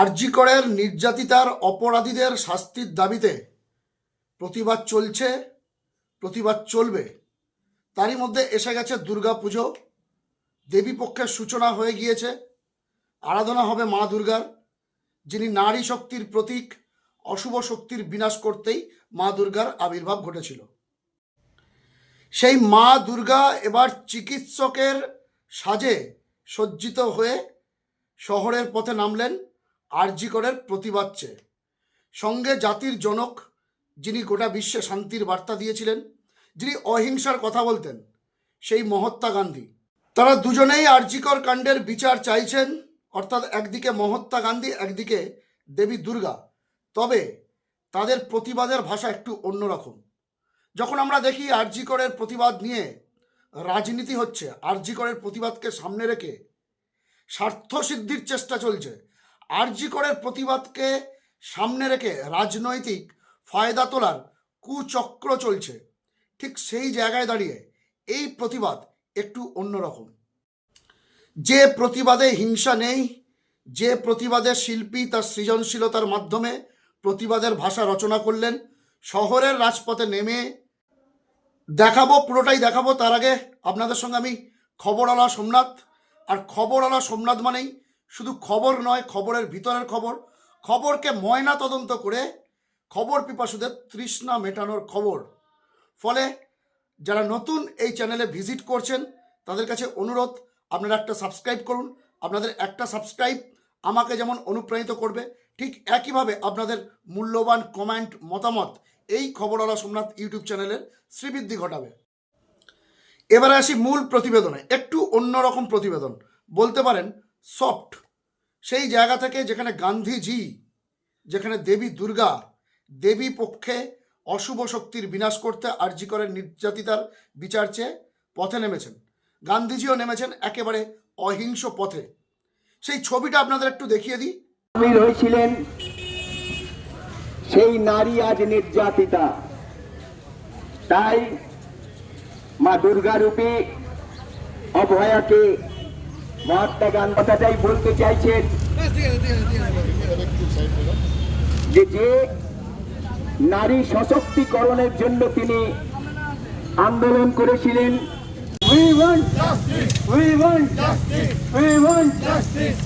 আরজিকরের নির্যাতিতার অপরাধীদের শাস্তির দাবিতে। প্রতিবাদ চলছে, প্রতিবাদ চলবে। তারই মধ্যে এসে গেছে দুর্গা পুজো দেবী পক্ষের সূচনা হয়ে গিয়েছে। আরাধনা হবে মা দুর্গার, যিনি নারী শক্তির প্রতীক, অশুভ শক্তির বিনাশ করতেই মা দুর্গার আবির্ভাব ঘটেছিল। সেই মা দুর্গা এবার চিকিৎসকের সাজে সজ্জিত হয়ে শহরের পথে নামলেন। আরজিকরের প্রতিবাদ চেয়ে। সঙ্গে জাতির জনক যিনি গোটা বিশ্বে শান্তির বার্তা দিয়েছিলেন, যিনি অহিংসার কথা বলতেন, সেই মহাত্মা গান্ধী। তারা দুজনেই আরজিকর কাণ্ডের বিচার চাইছেন, অর্থাৎ একদিকে মহাত্মা গান্ধী, একদিকে দেবী দুর্গা। তবে তাদের প্রতিবাদের ভাষা একটু অন্যরকম। যখন আমরা দেখি আরজিকরের প্রতিবাদ নিয়ে রাজনীতি হচ্ছে, আরজিকরের প্রতিবাদকে সামনে রেখে স্বার্থ সিদ্ধির চেষ্টা চলছে আরজিকরের প্রতিবাদকে সামনে রেখে রাজনৈতিক ফায়দা তোলার কুচক্র চলছে। ঠিক সেই জায়গায় দাঁড়িয়ে এই প্রতিবাদ একটু অন্যরকম। যে প্রতিবাদে হিংসা নেই, যে প্রতিবাদে শিল্পী তার সৃজনশীলতার মাধ্যমে প্রতিবাদের ভাষা রচনা করলেন, শহরের রাজপথে নেমে দেখাবো, পুরোটাই দেখাবো। তার আগে আপনাদের সঙ্গে আমি খবর আলা সোমনাথ। আর খবর আলা সোমনাথ মানেই শুধু খবর নয়, খবরের ভিতরের খবর। খবরকে ময়না তদন্ত করে খবর পিপাসুদের তৃষ্ণা মেটানোর খবর। ফলে যারা নতুন এই চ্যানেলে ভিজিট করছেন, তাদের কাছে অনুরোধ, আপনারা একটা সাবস্ক্রাইব করুন। আপনাদের একটা সাবস্ক্রাইব আমাকে যেমন অনুপ্রাণিত করবে, ঠিক একইভাবে আপনাদের মূল্যবান কমেন্ট, মতামত এই খবরওয়ালা সোমনাথ ইউটিউব চ্যানেলের শ্রীবৃদ্ধি ঘটাবে। এবারে আসি মূল প্রতিবেদনে, একটু অন্যরকম প্রতিবেদন। বলতে পারেন সফট। সেই জায়গা থেকে যেখানে গান্ধীজি, যেখানে দেবী দুর্গা, দেবী পক্ষে অশুভ শক্তির বিনাশ করতে আর্যিকরের নির্যাতিতার বিচার চেয়ে পথে নেমেছেন। গান্ধীজিও নেমেছেন একেবারে অহিংস পথে। সেই ছবিটা আপনাদের একটু দেখিয়ে দিই। হয়েছিলেন সেই নারী আজ নির্যাতিতা। তাই মা দুর্গা রূপী অভয়াকে মহাত্মা গান্ধী কথাটাই বলতে চাইছেন যে যে নারী সশক্তিকরণের জন্য তিনি আন্দোলন করেছিলেন We want justice. We want justice. We want justice.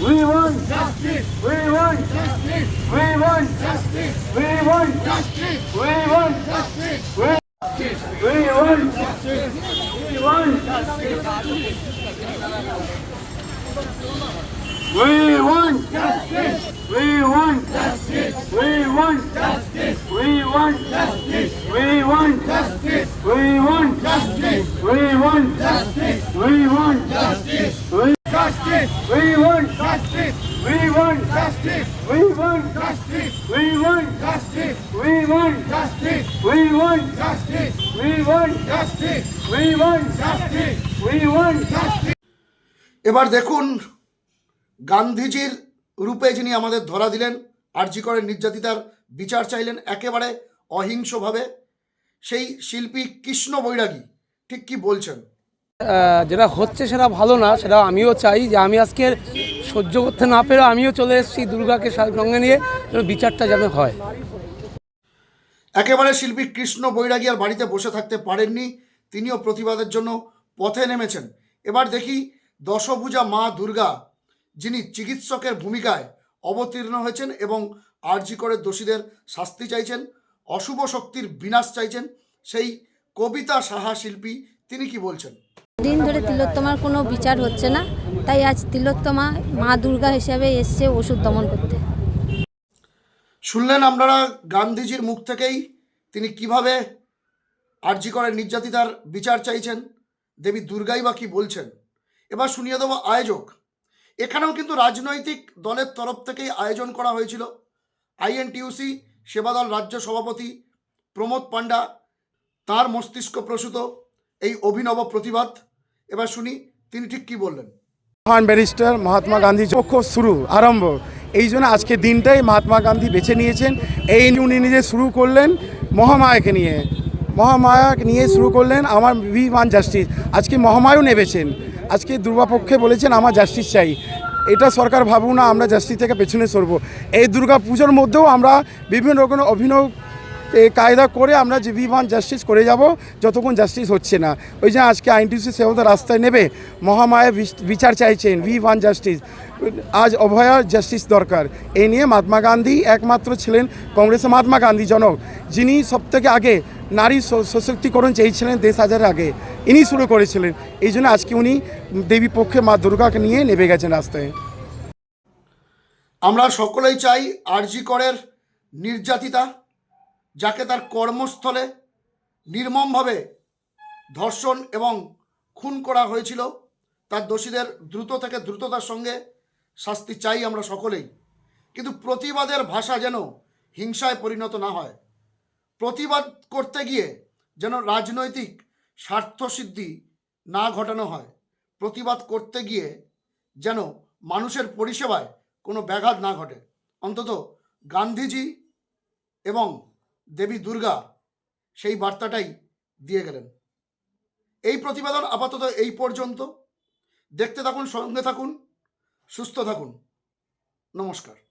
We want justice. We want justice. We want justice. We want justice. We want justice. We want justice. We want justice. We want justice. We want justice. We want justice. We want justice. We want justice. We want justice. We want justice. We want justice. We justice. We want justice. We want justice. We want justice. We want justice. We want justice. We want justice. We want justice. We want justice. We want justice. এবার দেখুন গান্ধীজির রূপে যিনি আমাদের ধরা দিলেন আরজিকরের নির্যাতিতার বিচার চাইলেন একেবারে অহিংসভাবে সেই শিল্পী কৃষ্ণ বৈরাগী ঠিক কি বলছেন? যেটা হচ্ছে সেটা ভালো না সেটা আমিও চাই যে আমি আজকে সহ্য করতে না পেরে আমিও চলে এসেছি দুর্গাকে সঙ্গে নিয়ে বিচারটা যেন হয়। একেবারে শিল্পী কৃষ্ণ বৈরাগী আর বাড়িতে বসে থাকতে পারেননি তিনিও প্রতিবাদের জন্য পথে নেমেছেন। এবার দেখি দশভুজা মা দুর্গা যিনি চিকিৎসকের ভূমিকায় অবতীর্ণ হয়েছেন এবং আর্জি করে দোষীদের শাস্তি চাইছেন অশুভ শক্তির বিনাশ চাইছেন সেই কবিতা সাহা শিল্পী তিনি কি বলছেন? দিন ধরে তিলোত্তমার কোনো বিচার হচ্ছে না তাই আজ তিলোত্তমা মা দুর্গা হিসেবে এসছে ওষুধ দমন করতে। শুনলেন আপনারা গান্ধীজির মুখ থেকেই তিনি কীভাবে আর্জি করে নির্যাতিতার বিচার চাইছেন? দেবী দুর্গাই বা কি বলছেন? এবার শুনিয়ে দেবো আয়োজক। এখানেও কিন্তু রাজনৈতিক দলের তরফ থেকেই আয়োজন করা হয়েছিল। আইএনটিউসি, সেবাদল রাজ্য সভাপতি প্রমোদ পাণ্ডা, তার মস্তিষ্ক প্রসূত, এই অভিনব প্রতিবাদ। এবার শুনি তিনি ঠিক কি বললেন। মহান ব্যারিস্টার মহাত্মা গান্ধী পক্ষ শুরু, আরম্ভ, এই জন্য আজকে দিনটাই মহাত্মা গান্ধী বেছে নিয়েছেন। এই উনি নিজে শুরু করলেন মহামায়াকে নিয়ে। মহামায়াকে নিয়ে শুরু করলেন আমার ভি জাস্টিস। আজকে মহামায়ও নেবেছেন। আজকে দুর্গাপক্ষে বলেছেন, আমার জাস্টিস চাই। এটা সরকার ভাবুক না, আমরা জাস্টিস থেকে পেছনে সরব। এই দুর্গা পুজোর মধ্যেও আমরা বিভিন্ন রকমের অভিনব এ, কায়দা করে আমরা যে ভি ওয়ান জাস্টিস করে যাব যতক্ষণ জাস্টিস হচ্ছে না। ওই যে আজকে আইনটিসি সেবতা রাস্তায় নেবে মহামায়া বিচ- বিচার চাইছেন ভি ওয়ান জাস্টিস আজ অভয়া জাস্টিস দরকার। এই নিয়ে মহাত্মা গান্ধী একমাত্র ছিলেন কংগ্রেসের মহাত্মা গান্ধী জনক। যিনি সবথেকে আগে নারী সশক্তিকরণ চেয়েছিলেন দেশ হাজারের আগে। ইনি শুরু করেছিলেন। এই জন্য আজকে উনি দেবী পক্ষে মা দুর্গাকে নিয়ে নেমে গেছেন রাস্তায়। আমরা সকলেই চাই আরজি করের নির্যাতিতা যাকে তার কর্মস্থলে নির্মমভাবে ধর্ষণ এবং খুন করা হয়েছিল, তার দোষীদের দ্রুত থেকে দ্রুততার সঙ্গে শাস্তি চাই আমরা সকলেই। কিন্তু প্রতিবাদের ভাষা যেন হিংসায় পরিণত না হয়। প্রতিবাদ করতে গিয়ে যেন রাজনৈতিক স্বার্থসিদ্ধি না ঘটানো হয়। প্রতিবাদ করতে গিয়ে যেন মানুষের পরিষেবায় কোনো ব্যাঘাত না ঘটে। অন্তত গান্ধীজি এবং দেবী দুর্গা সেই বার্তাটাই দিয়ে গেলেন। এই প্রতিবেদন আপাতত এই পর্যন্ত। দেখতে থাকুন, সঙ্গে থাকুন, সুস্থ থাকুন। নমস্কার।